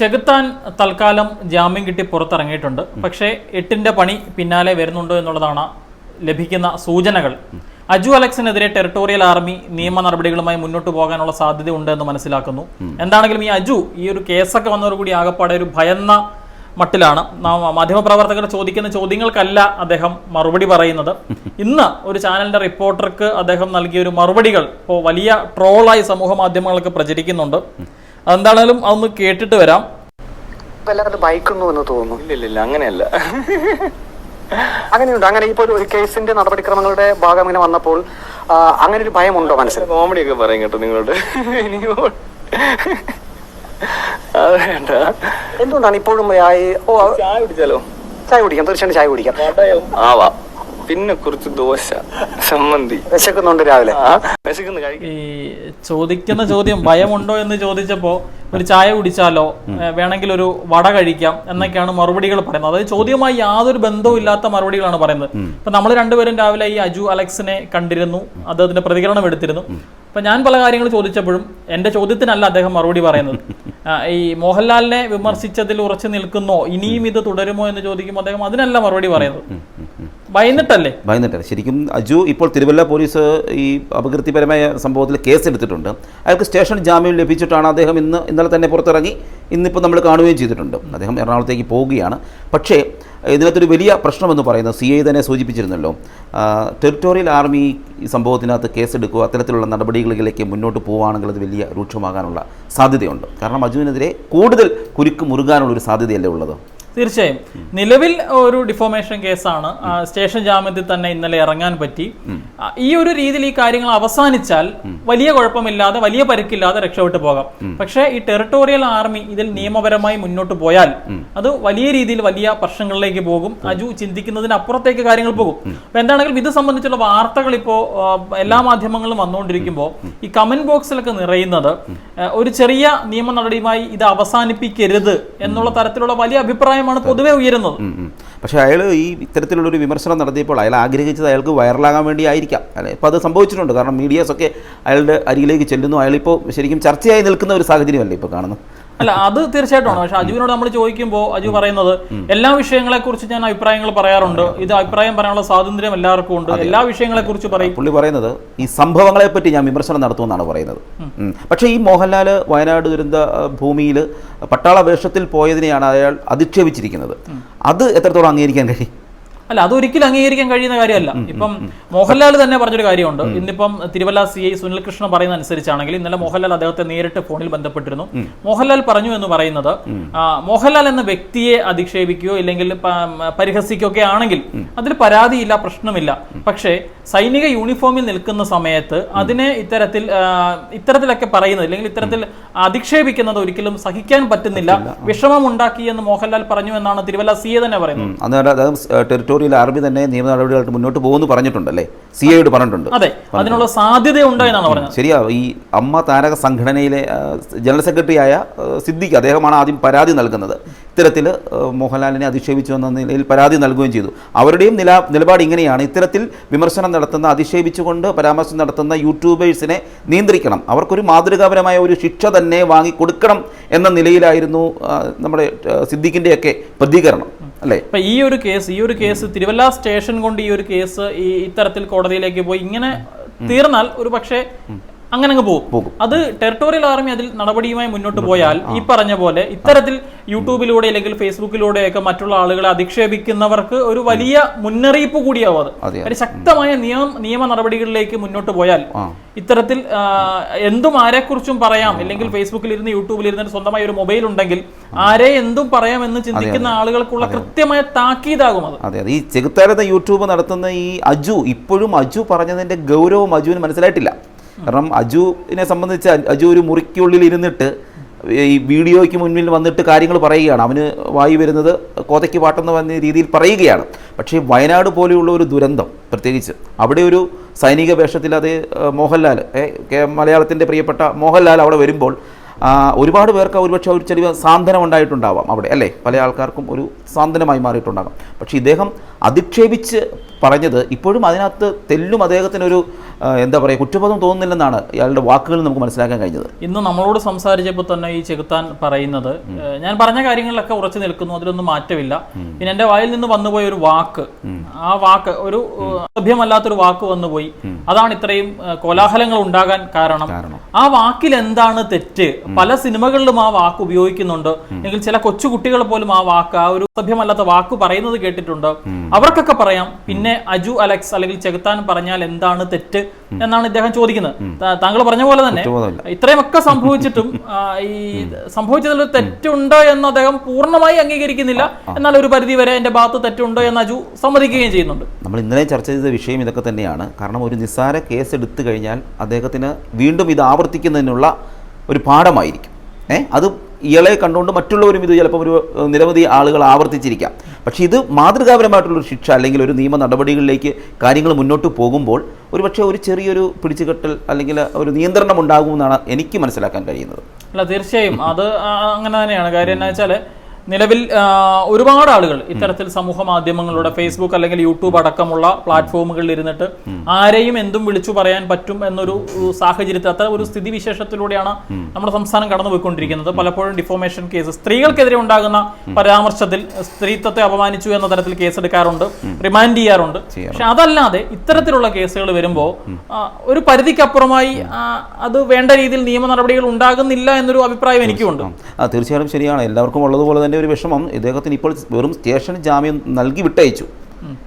ചെകുത്താൻ തൽക്കാലം ജാമ്യം കിട്ടി പുറത്തിറങ്ങിയിട്ടുണ്ട്. പക്ഷേ എട്ടിന്റെ പണി പിന്നാലെ വരുന്നുണ്ടോ എന്നുള്ളതാണ് ലഭിക്കുന്ന സൂചനകൾ. അജു അലക്സിനെതിരെ ടെറിട്ടോറിയൽ ആർമി നിയമ നടപടികളുമായി മുന്നോട്ട് പോകാനുള്ള സാധ്യത ഉണ്ട് എന്ന് മനസ്സിലാക്കുന്നു എന്താണെങ്കിലും ഈ അജു ഈ ഒരു കേസൊക്കെ വന്നതോടുകൂടി ആകപ്പാടെ ഒരു ഭയന്ന മട്ടിലാണ്. നാം മാധ്യമപ്രവർത്തകർ ചോദിക്കുന്ന ചോദ്യങ്ങൾക്കല്ല അദ്ദേഹം മറുപടി പറയുന്നത്. ഇന്ന് ഒരു ചാനലിന്റെ റിപ്പോർട്ടർക്ക് അദ്ദേഹം നൽകിയ ഒരു മറുപടികൾ ഇപ്പോൾ വലിയ ട്രോളായി സമൂഹ മാധ്യമങ്ങൾക്ക് പ്രചരിക്കുന്നുണ്ട്. അതെന്താണേലും അതൊന്ന് കേട്ടിട്ട് വരാം. വല്ലാതെ എന്ന് തോന്നുന്നു. ഇല്ല അങ്ങനെയല്ല. അങ്ങനെയുണ്ട്. അങ്ങനെ ഇപ്പോൾ ഒരു കേസിന്റെ നടപടിക്രമങ്ങളുടെ ഭാഗം ഇങ്ങനെ വന്നപ്പോൾ അങ്ങനെ ഒരു ഭയമുണ്ടോ മനസ്സിൽ? കോമഡി ഒക്കെ പറയും കേട്ടോ നിങ്ങളോട്. എന്തുകൊണ്ടാണ് ഇപ്പോഴും ചായ കുടിച്ചാലോ? ചായ കുടിക്കാം. തീർച്ചയായിട്ടും ചായ കുടിക്കാം. ആവാ പിന്നെ കുറച്ച് ദോശ സമ്മന്തി വിശക്കുന്നുണ്ട് രാവിലെ. കഴിക്കും. ഈ ചോദിക്കുന്ന ചോദ്യം ഭയമുണ്ടോ എന്ന് ചോദിച്ചപ്പോൾ ഒരു ചായ കുടിച്ചാലോ വേണമെങ്കിൽ ഒരു വട കഴിക്കാം എന്നൊക്കെയാണ് മറുപടികൾ പറയുന്നത്. അതായത് ചോദ്യവുമായി യാതൊരു ബന്ധവും ഇല്ലാത്ത മറുപടികളാണ് പറയുന്നത്. ഇപ്പൊ നമ്മൾ രണ്ടുപേരും രാവിലെ ഈ അജു അലക്സിനെ കണ്ടിരുന്നു. അദ്ദേഹത്തിന്റെ പ്രതികരണം എടുത്തിരുന്നു. അപ്പൊ ഞാൻ പല കാര്യങ്ങൾ ചോദിച്ചപ്പോഴും എന്റെ ചോദ്യത്തിനല്ല അദ്ദേഹം മറുപടി പറയുന്നത്. ഈ മോഹൻലാലിനെ വിമർശിച്ചതിൽ ഉറച്ചു നിൽക്കുന്നോ ഇനിയും ഇത് തുടരുമോ എന്ന് ചോദിക്കുമ്പോൾ അദ്ദേഹം അതിനല്ല മറുപടി പറയുന്നത്. ഭയന്നിട്ടല്ലേ? വൈകുന്നിട്ടല്ലേ ശരിക്കും അജു ഇപ്പോൾ തിരുവല്ല പോലീസ് ഈ അപകീർത്തിപരമായ സംഭവത്തിൽ കേസ് എടുത്തിട്ടുണ്ട് അയാൾക്ക് സ്റ്റേഷൻ ജാമ്യം ലഭിച്ചിട്ടാണ് അദ്ദേഹം ഇന്ന് ഇന്നലെ തന്നെ പുറത്തിറങ്ങി. ഇന്നിപ്പോൾ നമ്മൾ കാണുകയും ചെയ്തിട്ടുണ്ട്. അദ്ദേഹം എറണാകുളത്തേക്ക് പോവുകയാണ്. പക്ഷേ ഇതിനകത്തൊരു വലിയ പ്രശ്നമെന്ന് പറയുന്നത് സി ഐ തന്നെ സൂചിപ്പിച്ചിരുന്നല്ലോ. ടെറിറ്റോറിയൽ ആർമി ഈ സംഭവത്തിനകത്ത് കേസെടുക്കുക അത്തരത്തിലുള്ള നടപടികളിലേക്ക് മുന്നോട്ട് പോവുകയാണെങ്കിൽ അത് വലിയ രൂക്ഷമാകാനുള്ള സാധ്യതയുണ്ട്. കാരണം അജുവിനെതിരെ കൂടുതൽ കുരുക്ക് മുറുകാനുള്ള ഒരു സാധ്യതയല്ലേ ഉള്ളത്? തീർച്ചയായും. നിലവിൽ ഒരു ഡിഫോമേഷൻ കേസാണ് സ്റ്റേഷൻ ജാമ്യത്തിൽ തന്നെ ഇന്നലെ ഇറങ്ങാൻ പറ്റി. ഈ ഒരു രീതിയിൽ ഈ കാര്യങ്ങൾ അവസാനിച്ചാൽ വലിയ കുഴപ്പമില്ലാതെ വലിയ പരിക്കില്ലാതെ രക്ഷപ്പെട്ടു പോകാം. പക്ഷേ ഈ ടെറിട്ടോറിയൽ ആർമി ഇതിൽ നിയമപരമായി മുന്നോട്ട് പോയാൽ അത് വലിയ രീതിയിൽ വലിയ പ്രശ്നങ്ങളിലേക്ക് പോകും. അജു ചിന്തിക്കുന്നതിന് അപ്പുറത്തേക്ക് കാര്യങ്ങൾ പോകും. അപ്പൊ എന്താണെങ്കിലും ഇത് സംബന്ധിച്ചുള്ള വാർത്തകൾ ഇപ്പോ എല്ലാ മാധ്യമങ്ങളിലും വന്നുകൊണ്ടിരിക്കുമ്പോൾ ഈ കമന്റ് ബോക്സിലൊക്കെ നിറയുന്നത് ഒരു ചെറിയ നിയമ നടപടിയുമായി ഇത് അവസാനിപ്പിക്കരുത് എന്നുള്ള തരത്തിലുള്ള വലിയ അഭിപ്രായമാണ് പൊതുവേ ഉയരുന്നത്. പക്ഷേ അയാൾ ഈ ഇത്തരത്തിലുള്ള ഒരു വിമർശനം നടത്തിയപ്പോൾ അയാൾ ആഗ്രഹിച്ചത് അയാൾക്ക് വൈറലാകാൻ വേണ്ടി ആയിരിക്കാം അല്ലെ ഇപ്പോൾ അത് സംഭവിച്ചിട്ടുണ്ട്. കാരണം മീഡിയാസൊക്കെ അയാളുടെ അരികിലേക്ക് ചെല്ലുന്നു. അയാളിപ്പോൾ ശരിക്കും ചർച്ചയായി നിൽക്കുന്ന ഒരു സാഹചര്യമല്ലേ ഇപ്പോൾ കാണുന്നത്? അല്ല അത് തീർച്ചയായിട്ടും പക്ഷെ അജുവിനോട് നമ്മൾ ചോദിക്കുമ്പോൾ അജു പറയുന്നത് എല്ലാ വിഷയങ്ങളെ കുറിച്ച് ഞാൻ അഭിപ്രായങ്ങൾ പറയാറുണ്ട്. ഇത് അഭിപ്രായം പറയാനുള്ള സ്വാതന്ത്ര്യം എല്ലാവർക്കും ഉണ്ട്. എല്ലാ വിഷയങ്ങളെ കുറിച്ച് പറയും. പുള്ളി പറയുന്നത് ഈ സംഭവങ്ങളെ പറ്റി ഞാൻ വിമർശനം നടത്തുമെന്നാണ് പറയുന്നത്. പക്ഷെ ഈ മോഹൻലാൽ വയനാട് ദുരന്ത ഭൂമിയിൽ പട്ടാള വേഷത്തിൽ പോയതിനെയാണ് അയാൾ അധിക്ഷേപിച്ചിരിക്കുന്നത്. അത് എത്രത്തോളം അംഗീകരിക്കാൻ കഴിയും? അല്ല അത് ഒരിക്കലും അംഗീകരിക്കാൻ കഴിയുന്ന കാര്യമല്ല. ഇപ്പം മോഹൻലാൽ തന്നെ പറഞ്ഞൊരു കാര്യമുണ്ട്. ഇന്നിപ്പം തിരുവല്ല സി ഐ സുനിൽകൃഷ്ണൻ പറയുന്ന അനുസരിച്ചാണെങ്കിൽ ഇന്നലെ മോഹൻലാൽ അദ്ദേഹത്തെ നേരിട്ട് ഫോണിൽ ബന്ധപ്പെട്ടിരുന്നു. മോഹൻലാൽ പറഞ്ഞു എന്ന് പറയുന്നത് മോഹൻലാൽ എന്ന വ്യക്തിയെ അധിക്ഷേപിക്കുകയോ ഇല്ലെങ്കിൽ പ- പരിഹസിക്കുകയോ ഒക്കെ ആണെങ്കിൽ അതിൽ പരാതിയില്ല പ്രശ്നമില്ല. പക്ഷേ സൈനിക യൂണിഫോമിൽ നിൽക്കുന്ന സമയത്ത് അതിനെ ഇത്തരത്തിൽ ഇത്തരത്തിലൊക്കെ പറയുന്നത് അല്ലെങ്കിൽ ഇത്തരത്തിൽ അധിക്ഷേപിക്കുന്നത് ഒരിക്കലും സഹിക്കാൻ പറ്റുന്നില്ല. വിഷമം ഉണ്ടാക്കി എന്ന് മോഹൻലാൽ പറഞ്ഞു എന്നാണ് തിരുവല്ല സി എ തന്നെ പറയുന്നത്. ഉം. അറബി തന്നെ നിയമ നടപടികളായിട്ട് മുന്നോട്ട് പോകുമെന്ന് പറഞ്ഞിട്ടുണ്ടല്ലേ? സി ഐയോട് പറഞ്ഞിട്ടുണ്ട്. അതെ അതിനുള്ള സാധ്യതയുണ്ട് എന്നാണ് പറഞ്ഞത്. ശരിയാ ഈ അമ്മ താരക സംഘടനയിലെ ജനറൽ സെക്രട്ടറിയായ സിദ്ദിഖ് അദ്ദേഹമാണ് ആദ്യം പരാതി നൽകുന്നത്. ഇത്തരത്തിൽ മോഹൻലാലിനെ അധിക്ഷേപിച്ചു എന്ന നിലയിൽ പരാതി നൽകുകയും ചെയ്തു. അവരുടെയും നില നിലപാട് ഇങ്ങനെയാണ്. ഇത്തരത്തിൽ വിമർശനം നടത്തുന്ന അധിക്ഷേപിച്ചുകൊണ്ട് പരാമർശം നടത്തുന്ന യൂട്യൂബേഴ്സിനെ നിയന്ത്രിക്കണം. അവർക്കൊരു മാതൃകാപരമായ ഒരു ശിക്ഷ തന്നെ വാങ്ങിക്കൊടുക്കണം എന്ന നിലയിലായിരുന്നു നമ്മുടെ സിദ്ദിഖിന്റെയൊക്കെ പ്രതികരണം. അല്ലേ? അപ്പൊ ഈ ഒരു കേസ് ഈ ഒരു കേസ് തിരുവല്ല സ്റ്റേഷൻ കൊണ്ട് ഈ ഒരു കേസ് ഈ ഇത്തരത്തിൽ കോടതിയിലേക്ക് പോയി ഇങ്ങനെ തീർന്നാൽ ഒരു പക്ഷേ അങ്ങനെ അങ്ങ് പോകും. അത് ടെറിട്ടോറിയൽ ആർമി അതിൽ നടപടിയുമായി മുന്നോട്ട് പോയാൽ ഈ പറഞ്ഞ പോലെ ഇത്തരത്തിൽ യൂട്യൂബിലൂടെ അല്ലെങ്കിൽ ഫേസ്ബുക്കിലൂടെ ഒക്കെ മറ്റുള്ള ആളുകളെ അധിക്ഷേപിക്കുന്നവർക്ക് ഒരു വലിയ മുന്നറിയിപ്പ് കൂടിയാവും അത്. ഒരു ശക്തമായ നിയമ നിയമ നടപടികളിലേക്ക് മുന്നോട്ട് പോയാൽ. ഇത്തരത്തിൽ എന്തും ആരെക്കുറിച്ചും പറയാം. അല്ലെങ്കിൽ ഫേസ്ബുക്കിൽ ഇരുന്ന് യൂട്യൂബിൽ ഇരുന്ന് സ്വന്തമായി ഒരു മൊബൈൽ ഉണ്ടെങ്കിൽ ആരെ എന്തും പറയാം എന്ന് ചിന്തിക്കുന്ന ആളുകൾക്കുള്ള കൃത്യമായ താക്കീതാകും അത്. അതെ അതെ. ഈ ചെകുത്താരത്തെ യൂട്യൂബ് നടത്തുന്ന ഈ അജു ഇപ്പോഴും അജു പറഞ്ഞതിന്റെ ഗൗരവം അജുവിന് മനസ്സിലായിട്ടില്ല. കാരണം അജുവിനെ സംബന്ധിച്ച് അജു ഒരു മുറിക്കുള്ളിൽ ഇരുന്നിട്ട് ഈ വീഡിയോയ്ക്ക് മുന്നിൽ വന്നിട്ട് കാര്യങ്ങൾ പറയുകയാണ്. അവന് വായി വരുന്നത് കോതയ്ക്ക് പാട്ടെന്ന് പറഞ്ഞ രീതിയിൽ പറയുകയാണ്. പക്ഷേ വയനാട് പോലെയുള്ള ഒരു ദുരന്തം പ്രത്യേകിച്ച് അവിടെ ഒരു സൈനിക വേഷത്തിൽ അത് മോഹൻലാൽ മലയാളത്തിന്റെ പ്രിയപ്പെട്ട മോഹൻലാൽ അവിടെ വരുമ്പോൾ ഒരുപാട് പേർക്ക് ഒരുപക്ഷെ ഒരു ചെറിയ സാന്ത്വനം ഉണ്ടായിട്ടുണ്ടാവാം അവിടെ അല്ലേ? പല ആൾക്കാർക്കും ഒരു സാന്ത്വനമായി മാറിയിട്ടുണ്ടാകാം. പക്ഷേ ഇദ്ദേഹം അധിക്ഷേപിച്ച് പറഞ്ഞത് ഇപ്പോഴും അതിനകത്ത് തെല്ലും അദ്ദേഹത്തിനൊരു എന്താ പറയുക കുറ്റബോധം തോന്നുന്നില്ലെന്നാണ് ഇയാളുടെ വാക്കുകളിൽ നമുക്ക് മനസ്സിലാക്കാൻ കഴിഞ്ഞത്. ഇന്ന് നമ്മളോട് സംസാരിച്ചപ്പോൾ തന്നെ ഈ ചെകുത്താൻ പറയുന്നത് ഞാൻ പറഞ്ഞ കാര്യങ്ങളിലൊക്കെ ഉറച്ചു നിൽക്കുന്നു അതിലൊന്നും മാറ്റമില്ല. പിന്നെ എന്റെ വായിൽ നിന്ന് വന്നുപോയ ഒരു വാക്ക് ആ വാക്ക് ഒരു ലഭ്യമല്ലാത്തൊരു വാക്ക് വന്നുപോയി. അതാണ് ഇത്രയും കോലാഹലങ്ങൾ ഉണ്ടാകാൻ കാരണം. കാരണം. ആ വാക്കിൽ എന്താണ് തെറ്റ്? പല സിനിമകളിലും ആ വാക്ക് ഉപയോഗിക്കുന്നുണ്ട്. അല്ലെങ്കിൽ ചില കൊച്ചുകുട്ടികൾ പോലും ആ വാക്ക് ആ ഒരു സഭ്യമല്ലാത്ത വാക്ക് പറയുന്നത് കേട്ടിട്ടുണ്ട്. അവർക്കൊക്കെ പറയാം പിന്നെ അജു അലക്സ് അല്ലെങ്കിൽ ചെകുത്താൻ പറഞ്ഞാൽ എന്താണ് തെറ്റ്? എന്നാണ് ഇദ്ദേഹം ചോദിക്കുന്നത്. താങ്കൾ പറഞ്ഞ പോലെ തന്നെ ഇത്രയുമൊക്കെ സംഭവിച്ചിട്ടും ഈ സംഭവിച്ചതിൽ തെറ്റുണ്ട് എന്ന് അദ്ദേഹം പൂർണമായി അംഗീകരിക്കുന്നില്ല. എന്നാൽ ഒരു പരിധി വരെ എന്റെ ഭാഗത്ത് തെറ്റുണ്ടോ എന്ന് അജു സമ്മതിക്കുകയും ചെയ്യുന്നുണ്ട്. നമ്മൾ ഇന്നലെ ചർച്ച ചെയ്ത വിഷയം ഇതൊക്കെ തന്നെയാണ്. കാരണം ഒരു നിസ്സാര കേസ് എടുത്തു കഴിഞ്ഞാൽ അദ്ദേഹത്തിന് വീണ്ടും ഇത് ആവർത്തിക്കുന്നതിനുള്ള ഒരു പാഠമായിരിക്കും. ഏഹ് അത് ഇയാളെ കണ്ടുകൊണ്ട് മറ്റുള്ളവരും ഇത് ചിലപ്പോൾ ഒരു നിരവധി ആളുകൾ ആവർത്തിച്ചിരിക്കാം. പക്ഷേ ഇത് മാതൃകാപരമായിട്ടുള്ളൊരു ശിക്ഷ അല്ലെങ്കിൽ ഒരു നിയമ നടപടികളിലേക്ക് കാര്യങ്ങൾ മുന്നോട്ട് പോകുമ്പോൾ ഒരുപക്ഷെ ഒരു ചെറിയൊരു പിടിച്ചുകെട്ടൽ അല്ലെങ്കിൽ ഒരു നിയന്ത്രണം ഉണ്ടാകുമെന്നാണ് എനിക്ക് മനസ്സിലാക്കാൻ കഴിയുന്നത്. അല്ല തീർച്ചയായും. അത് അങ്ങനെ തന്നെയാണ്. കാര്യം എന്നാ വെച്ചാൽ നിലവിൽ ഒരുപാട് ആളുകൾ ഇത്തരത്തിൽ സമൂഹ മാധ്യമങ്ങളുടെ ഫേസ്ബുക്ക് അല്ലെങ്കിൽ യൂട്യൂബ് അടക്കമുള്ള പ്ലാറ്റ്ഫോമുകളിൽ ഇരുന്നിട്ട് ആരെയും എന്തും വിളിച്ചു പറയാൻ പറ്റും എന്നൊരു സാഹചര്യത്തിൽ അത്ര ഒരു സ്ഥിതി വിശേഷത്തിലൂടെയാണ് നമ്മുടെ സംസ്ഥാനം കടന്നുപോയിക്കൊണ്ടിരിക്കുന്നത്. പലപ്പോഴും ഡിഫോമേഷൻ കേസ് സ്ത്രീകൾക്കെതിരെ ഉണ്ടാകുന്ന പരാമർശത്തിൽ സ്ത്രീത്വത്തെ അപമാനിച്ചു എന്ന തരത്തിൽ കേസെടുക്കാറുണ്ട് റിമാൻഡ് ചെയ്യാറുണ്ട്. പക്ഷെ അതല്ലാതെ ഇത്തരത്തിലുള്ള കേസുകൾ വരുമ്പോൾ ഒരു പരിധിക്കപ്പുറമായി അത് വേണ്ട രീതിയിൽ നിയമ നടപടികൾ ഉണ്ടാകുന്നില്ല എന്നൊരു അഭിപ്രായം എനിക്കുണ്ട്. ആ തീർച്ചയായും ശരിയാണ്. എല്ലാവർക്കും ഉള്ളതുപോലെ തന്നെ ഒരു വിഷമം. ഇദ്ദേഹത്തിന് ഇപ്പോൾ വെറും സ്റ്റേഷൻ ജാമ്യം നൽകി വിട്ടയച്ചു.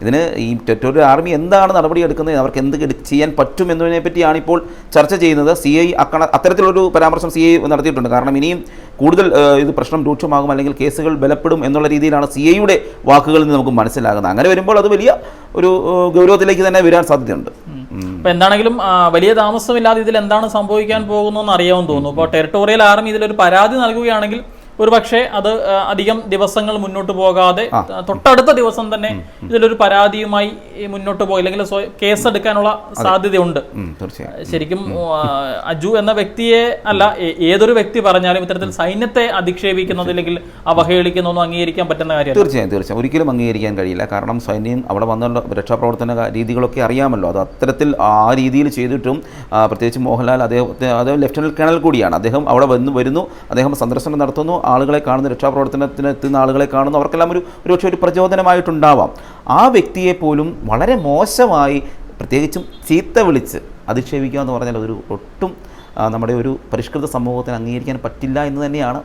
ഇതിന് ഈ ടെറ്റോറിയൽ ആർമി എന്താണ് നടപടി എടുക്കുന്നത്? അവർക്ക് എന്ത് ചെയ്യാൻ പറ്റും എന്നതിനെ പറ്റിയാണ് ഇപ്പോൾ ചർച്ച ചെയ്യുന്നത്. സി ഐ അക്കണ അത്തരത്തിലൊരു പരാമർശം സി ഐ നടത്തിയിട്ടുണ്ട്. കാരണം ഇനിയും കൂടുതൽ ഇത് പ്രശ്നം രൂക്ഷമാകും അല്ലെങ്കിൽ കേസുകൾ ബലപ്പെടും എന്നുള്ള രീതിയിലാണ് സി ഐയുടെ വാക്കുകളിൽ നിന്ന് നമുക്ക് മനസ്സിലാകുന്നത്. അങ്ങനെ വരുമ്പോൾ അത് വലിയ ഒരു ഗൗരവത്തിലേക്ക് തന്നെ വരാൻ സാധ്യതയുണ്ട്. അപ്പോൾ അപ്പൊ എന്താണെങ്കിലും വലിയ താമസമില്ലാതെ ഇതിൽ എന്താണ് സംഭവിക്കാൻ പോകുന്നതെന്ന് അറിയാമെന്ന് തോന്നുന്നു. അപ്പോൾ ടെറിട്ടോറിയൽ ആർമി ഇതിലൊരു പരാതി നൽകുകയാണെങ്കിൽ ഒരു പക്ഷേ അത് അധികം ദിവസങ്ങൾ മുന്നോട്ട് പോകാതെ തൊട്ടടുത്ത ദിവസം തന്നെ ഇതിലൊരു പരാതിയുമായി മുന്നോട്ട് പോയി അല്ലെങ്കിൽ കേസ് എടുക്കാനുള്ള സാധ്യതയുണ്ട്. ശരിക്കും അജു എന്ന വ്യക്തിയെ അല്ല ഏതൊരു വ്യക്തി പറഞ്ഞാലും ഇത്തരത്തിൽ സൈന്യത്തെ അധിക്ഷേപിക്കുന്നത് അല്ലെങ്കിൽ അവഹേളിക്കുന്നതൊന്നും അംഗീകരിക്കാൻ പറ്റുന്ന കാര്യമല്ല. തീർച്ചയായും തീർച്ചയായും. ഒരിക്കലും അംഗീകരിക്കാൻ കഴിയില്ല. കാരണം സൈന്യം അവിടെ വന്നുള്ള രക്ഷാപ്രവർത്തന രീതികളൊക്കെ അറിയാമല്ലോ. അത് അത്തരത്തിൽ ആ രീതിയിൽ ചെയ്തിട്ടും പ്രത്യേകിച്ച് മോഹൻലാൽ അദ്ദേഹത്തെ അദ്ദേഹം ലെഫ്റ്റനന്റ് കേണൽ കൂടിയാണ്. അദ്ദേഹം അവിടെ വന്ന് വരുന്നു. അദ്ദേഹം സന്ദർശനം നടത്തുന്നു. ആളുകളെ കാണുന്നു രക്ഷാപ്രവർത്തനത്തിന് എത്തുന്ന ആളുകളെ കാണുന്നു അവർക്കെല്ലാം ഒരു ഒരുപക്ഷെ ഒരു പ്രചോദനമായിട്ടുണ്ടാവാം. ആ വ്യക്തിയെ പോലും വളരെ മോശമായി പ്രത്യേകിച്ചും ചീത്ത വിളിച്ച് അധിക്ഷേപിക്കുക എന്ന് പറഞ്ഞാൽ അതൊരു ഒട്ടും നമ്മുടെ ഒരു പരിഷ്കൃത സമൂഹത്തിന് അംഗീകരിക്കാൻ പറ്റില്ല എന്ന് തന്നെയാണ്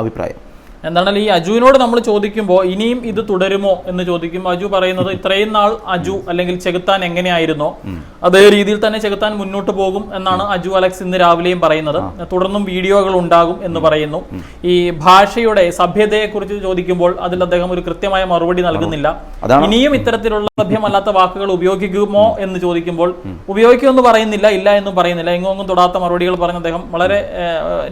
അഭിപ്രായം. എന്താണല്ലോ ഈ അജുവിനോട് നമ്മൾ ചോദിക്കുമ്പോൾ ഇനിയും ഇത് തുടരുമോ എന്ന് ചോദിക്കുമ്പോൾ അജു പറയുന്നത് ഇത്രയും നാൾ അജു അല്ലെങ്കിൽ ചെകുത്താൻ എങ്ങനെയായിരുന്നോ അതേ രീതിയിൽ തന്നെ ചെകുത്താൻ മുന്നോട്ട് പോകും എന്നാണ് അജു അലക്സ് ഇന്ന് രാവിലെയും പറയുന്നത്. തുടർന്നും വീഡിയോകൾ ഉണ്ടാകും എന്ന് പറയുന്നു. ഈ ഭാഷയുടെ സഭ്യതയെക്കുറിച്ച് ചോദിക്കുമ്പോൾ അതിൽ അദ്ദേഹം ഒരു കൃത്യമായ മറുപടി നൽകുന്നില്ല. ഇനിയും ഇത്തരത്തിലുള്ള സഭ്യമല്ലാത്ത വാക്കുകൾ ഉപയോഗിക്കുമോ എന്ന് ചോദിക്കുമ്പോൾ ഉപയോഗിക്കുമെന്ന് പറയുന്നില്ല ഇല്ല എന്നും പറയുന്നില്ല. എങ്ങും തൊടാത്ത മറുപടികൾ പറഞ്ഞ അദ്ദേഹം വളരെ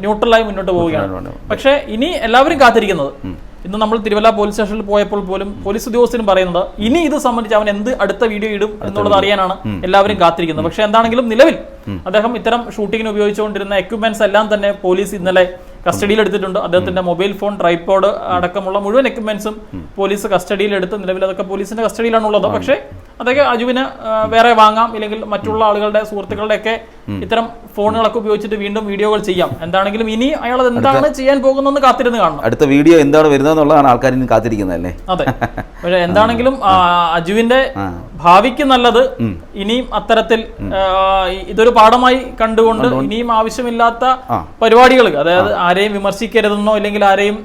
ന്യൂട്രലായി മുന്നോട്ട് പോവുകയാണ്. പക്ഷേ ഇനി എല്ലാവരും കാത്തിരിക്കുന്നത് ഇന്ന് നമ്മൾ തിരുവല്ല പോലീസ് സ്റ്റേഷനിൽ പോയപ്പോൾ പോലും പോലീസ് ഉദ്യോഗസ്ഥരും പറയുന്നത് ഇനി ഇത് സംബന്ധിച്ച് അവൻ എന്ത് അടുത്ത വീഡിയോ ഇടും എന്നുള്ളത് അറിയാനാണ് എല്ലാവരും കാത്തിരിക്കുന്നത്. പക്ഷെ എന്താണെങ്കിലും നിലവിൽ അദ്ദേഹം ഇത്തരം ഷൂട്ടിങ്ങിന് ഉപയോഗിച്ചുകൊണ്ടിരുന്ന എക്യുപ്മെന്റ്സ് എല്ലാം തന്നെ പോലീസ് ഇന്നലെ കസ്റ്റഡിയിൽ എടുത്തിട്ടുണ്ട്. അദ്ദേഹത്തിന്റെ മൊബൈൽ ഫോൺ ട്രൈപോഡ് അടക്കമുള്ള മുഴുവൻ എക്യുപ്മെന്റ്സും പോലീസ് കസ്റ്റഡിയിൽ എടുത്ത് നിലവിൽ അതൊക്കെ പോലീസിന്റെ കസ്റ്റഡിയിലാണുള്ളത് പക്ഷേ അതൊക്കെ അജുവിന് വേറെ വാങ്ങാം ഇല്ലെങ്കിൽ മറ്റുള്ള ആളുകളുടെ സുഹൃത്തുക്കളുടെ ഒക്കെ ഇത്തരം ഫോണുകളൊക്കെ ഉപയോഗിച്ചിട്ട് വീണ്ടും വീഡിയോകൾ ചെയ്യാം. എന്താണെങ്കിലും ഇനി അയാൾ എന്താണ് ചെയ്യാൻ പോകുന്നതെന്ന് കാത്തിരുന്ന് കാണണം. അടുത്ത വീഡിയോ എന്താണ് വരുന്നതെന്നുള്ളതാണ് ആൾക്കാർ ഇനി കാത്തിരിക്കുന്നത് അല്ലേ അതെ. പക്ഷെ എന്താണെങ്കിലും അജുവിന്റെ ഭാവിക്ക് നല്ലത് ഇനിയും അത്തരത്തിൽ ഇതൊരു പാഠമായി കണ്ടുകൊണ്ട് ഇനിയും ആവശ്യമില്ലാത്ത പരിപാടികൾ അതായത് ആരെയും വിമർശിക്കരുതെന്നോ അല്ലെങ്കിൽ ആരെയും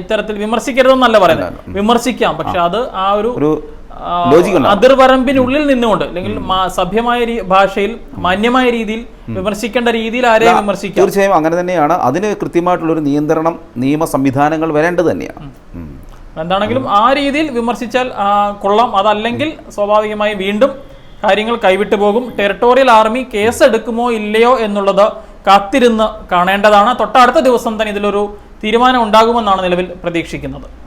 ഇത്തരത്തിൽ വിമർശിക്കരുതെന്നല്ല പറയുന്നത്. വിമർശിക്കാം പക്ഷെ അത് ആ ഒരു അതിർവരമ്പിനുള്ളിൽ നിന്നുകൊണ്ട് അല്ലെങ്കിൽ സഭ്യമായ ഭാഷയിൽ മാന്യമായ രീതിയിൽ വിമർശിക്കേണ്ട രീതിയിൽ ആരെയും വിമർശിക്കാം. തീർച്ചയായും അങ്ങനെ തന്നെയാണ്. അതിന് കൃത്യമായിട്ടുള്ള ഒരു നിയന്ത്രണം നിയമ സംവിധാനങ്ങൾ വരേണ്ടത് തന്നെയാണ്. എന്താണെങ്കിലും ആ രീതിയിൽ വിമർശിച്ചാൽ കൊള്ളാം. അതല്ലെങ്കിൽ സ്വാഭാവികമായി വീണ്ടും കാര്യങ്ങൾ കൈവിട്ടു പോകും. ടെറിട്ടോറിയൽ ആർമി കേസ് എടുക്കുമോ ഇല്ലയോ എന്നുള്ളത് കാത്തിരുന്ന് കാണേണ്ടതാണ്. തൊട്ടടുത്ത ദിവസം തന്നെ ഇതിലൊരു തീരുമാനം ഉണ്ടാകുമെന്നാണ് നിലവിൽ പ്രതീക്ഷിക്കുന്നത്.